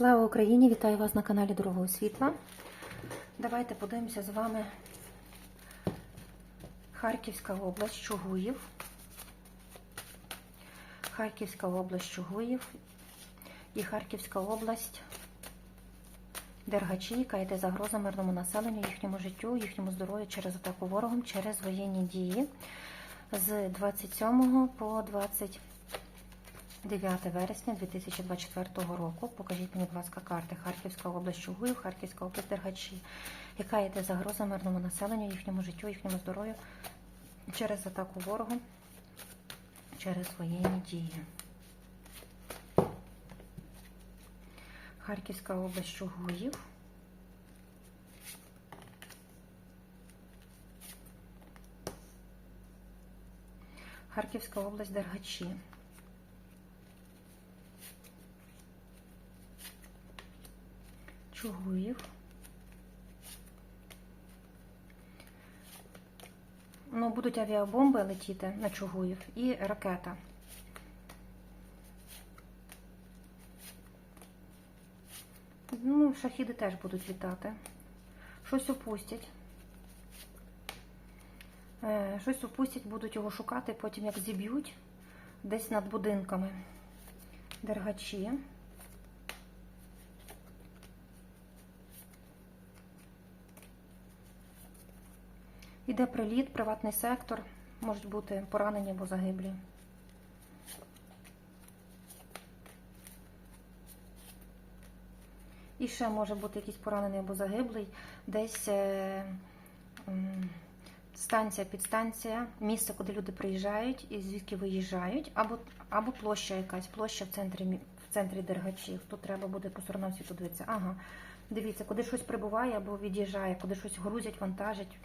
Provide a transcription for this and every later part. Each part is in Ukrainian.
Слава Україні! Вітаю вас на каналі Дорогого Світла. Давайте подивимося з вами Харківська область, Чугуїв. Харківська область Чугуїв і Харківська область Дергачі, яка йде загроза мирному населенню, їхньому життю, їхньому здоров'ю через атаку ворогом, через воєнні дії з 27 по 20. 9 вересня 2024 року. Покажіть мені, будь ласка, карти Харківська область Чугуїв, Харківська область Дергачі. Яка йде загроза мирному населенню, їхньому життю, їхньому здоров'ю через атаку ворогу, через воєнні дії. Харківська область Чугуїв. Харківська область Дергачі. Чугуїв. Ну, будуть авіабомби летіти на Чугуїв і ракета. Ну, шахіди теж будуть літати. Щось опустять. Е, Щось опустять, будуть його шукати, потім як зіб'ють десь над будинками. Дергачі. Іде приліт, приватний сектор, можуть бути поранені або загиблі. І ще може бути якийсь поранений або загиблий, десь е, станція, підстанція, місце, куди люди приїжджають і звідки виїжджають, або, або площа якась, площа в центрі, в центрі Дергачів. Тут треба буде по сторонам світу дивитися. Ага, дивіться, куди щось прибуває або від'їжджає, куди щось грузять, вантажать.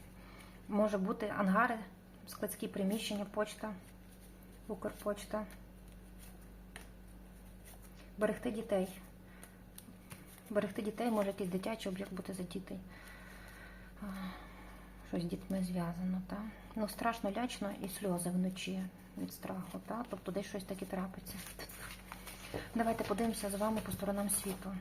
Може бути ангари, складські приміщення, почта, Укрпочта. Берегти дітей. Берегти дітей може якийсь дитячий об'єкт бути задітий. Щось з дітьми зв'язано, так? Ну, страшно лячно і сльози вночі від страху, так? Тобто десь щось таке трапиться. Давайте подивимося з вами по сторонам світу.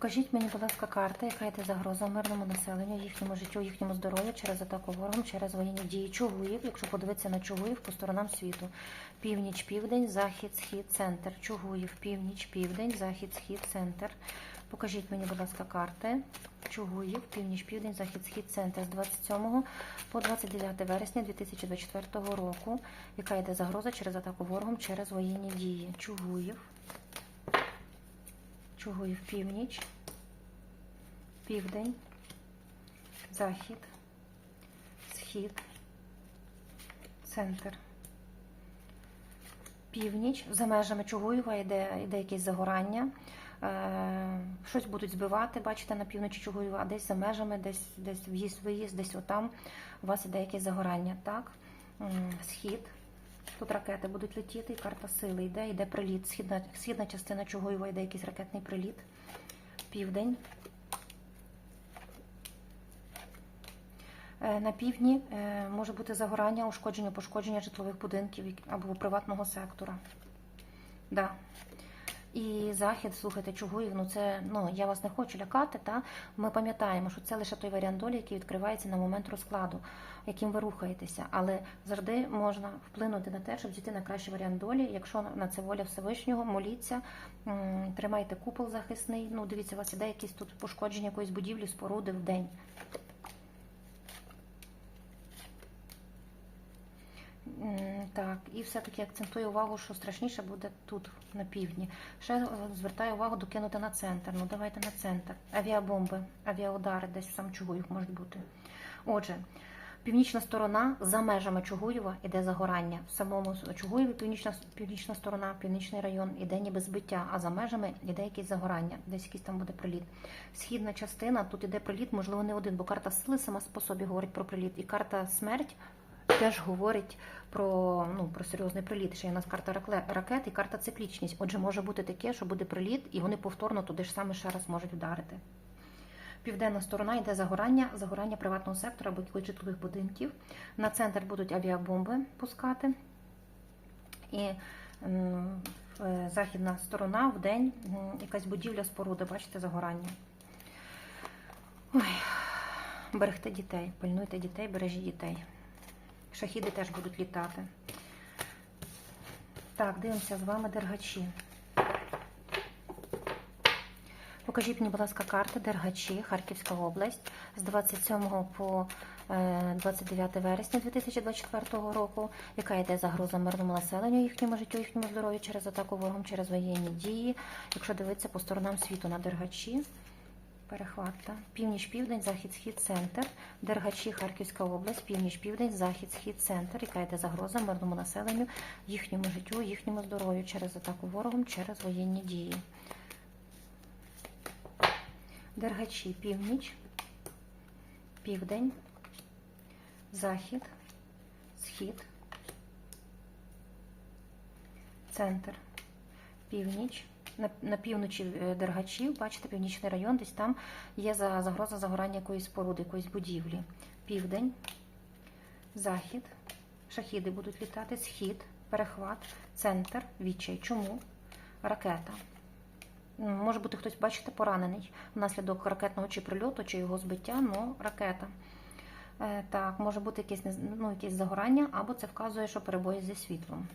Покажіть мені, будь ласка, карта, яка йде загроза мирному населенню, їхньому життю, їхньому здоров'ю через атаку ворогом, через воєнні дії Чугуїв, якщо подивитися на Чугуїв по сторонам світу. Північ, південь, захід, схід, центр. Чугуїв, північ, південь, захід, схід, центр. Покажіть мені, будь ласка, карти. Чугуїв, північ, південь, захід, схід, центр з 27 по 29 вересня 2024 року, яка йде загроза через атаку ворогом, через воєнні дії. Чугуїв. Чугуїв північ, південь, захід, схід, центр. Північ. За межами Чугуєва йде, йде якесь загорання. Е, щось будуть збивати, бачите, на півночі Чугуєва, а десь за межами, десь, десь в'їзд-виїзд, десь отам у вас іде якесь загорання. Так? Схід. Тут ракети будуть летіти, і карта сили йде, йде приліт. Східна, східна частина Чугуєва йде якийсь ракетний приліт. Південь. Е, На півдні е, може бути загорання, ушкодження, пошкодження житлових будинків або приватного сектора. Да. І захід, слухайте, Чугуїв, ну це ну я вас не хочу лякати. Та ми пам'ятаємо, що це лише той варіант долі, який відкривається на момент розкладу, яким ви рухаєтеся. Але завжди можна вплинути на те, щоб зійти на кращий варіант долі. Якщо на це воля Всевишнього, моліться, тримайте купол захисний. Ну, дивіться, у вас іде якісь тут пошкодження якоїсь будівлі, споруди в день. Так, і все-таки акцентую увагу, що страшніше буде тут, на півдні. Ще е, звертаю увагу докинути на центр. Ну давайте на центр. Авіабомби, авіаудари десь сам Чугуїв можуть бути. Отже, північна сторона за межами Чугуєва іде загорання. В самому Чугуєві північна, північна сторона, північний район іде ніби збиття, а за межами іде якесь загорання, десь якийсь там буде приліт. Східна частина, тут іде приліт, можливо, не один, бо карта сили сама по собі говорить про приліт, і карта смерть теж говорить про, ну, про серйозний приліт. Ще є у нас карта ракет і карта циклічність. Отже, може бути таке, що буде приліт, і вони повторно туди ж саме ще раз можуть вдарити. Південна сторона йде загорання, загорання приватного сектора або житлових будинків. На центр будуть авіабомби пускати. І е, західна сторона в день якась будівля споруда, бачите, загорання. Ой, берегте дітей, пильнуйте дітей, бережіть дітей. Шахіди теж будуть літати. Так, дивимося з вами дергачі. Покажіть мені, будь ласка, карти Дергачі, Харківська область з 27 по е, 29 вересня 2024 року. Яка йде загроза мирному населенню, їхньому життю, їхньому здоров'ю через атаку ворогом, через воєнні дії. Якщо дивитися по сторонам світу на Дергачі, перехват. та. Північ, південь, захід, схід, центр. Дергачі, Харківська область, північ, південь, захід, схід, центр. Яка йде загроза мирному населенню, їхньому життю, їхньому здоров'ю через атаку ворогом, через воєнні дії. Дергачі, північ, південь, захід, схід, центр, північ. На, півночі е, Дергачів, бачите, північний район, десь там є загроза загорання якоїсь споруди, якоїсь будівлі. Південь, захід, шахіди будуть літати, схід, перехват, центр, відчай. Чому? Ракета. Може бути хтось, бачите, поранений внаслідок ракетного чи прильоту, чи його збиття, ну ракета. Е, так, може бути якесь, ну, якесь загорання, або це вказує, що перебої зі світлом.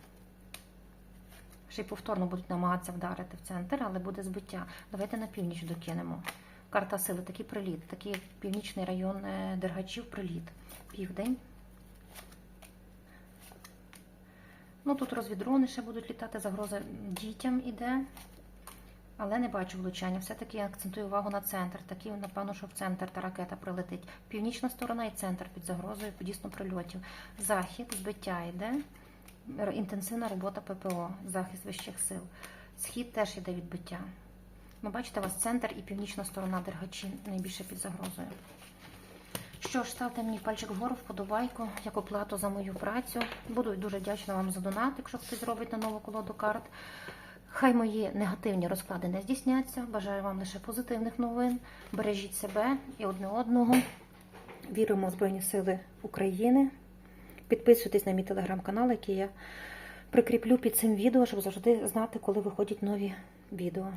Ще й повторно будуть намагатися вдарити в центр, але буде збиття. Давайте на північ докинемо. Карта сили, такий приліт, такий північний район е, Дергачів, приліт. Південь. Ну тут розвідрони ще будуть літати, загроза дітям іде. Але не бачу влучання. Все-таки акцентую увагу на центр. Такий, напевно, що в центр та ракета прилетить. Північна сторона і центр під загрозою дійсно прильотів. Захід, збиття йде. Інтенсивна робота ППО, захист вищих сил. Схід теж йде відбиття. Ну, бачите, у вас центр і північна сторона Дергачі найбільше під загрозою. Що ж, ставте мені пальчик вгору, вподобайку, як оплату за мою працю. Буду дуже вдячна вам за донат, якщо хтось зробить на нову колоду карт. Хай мої негативні розклади не здійсняться. Бажаю вам лише позитивних новин. Бережіть себе і одне одного. Віримо в Збройні Сили України. Підписуйтесь на мій телеграм-канал, який я прикріплю під цим відео, щоб завжди знати, коли виходять нові відео.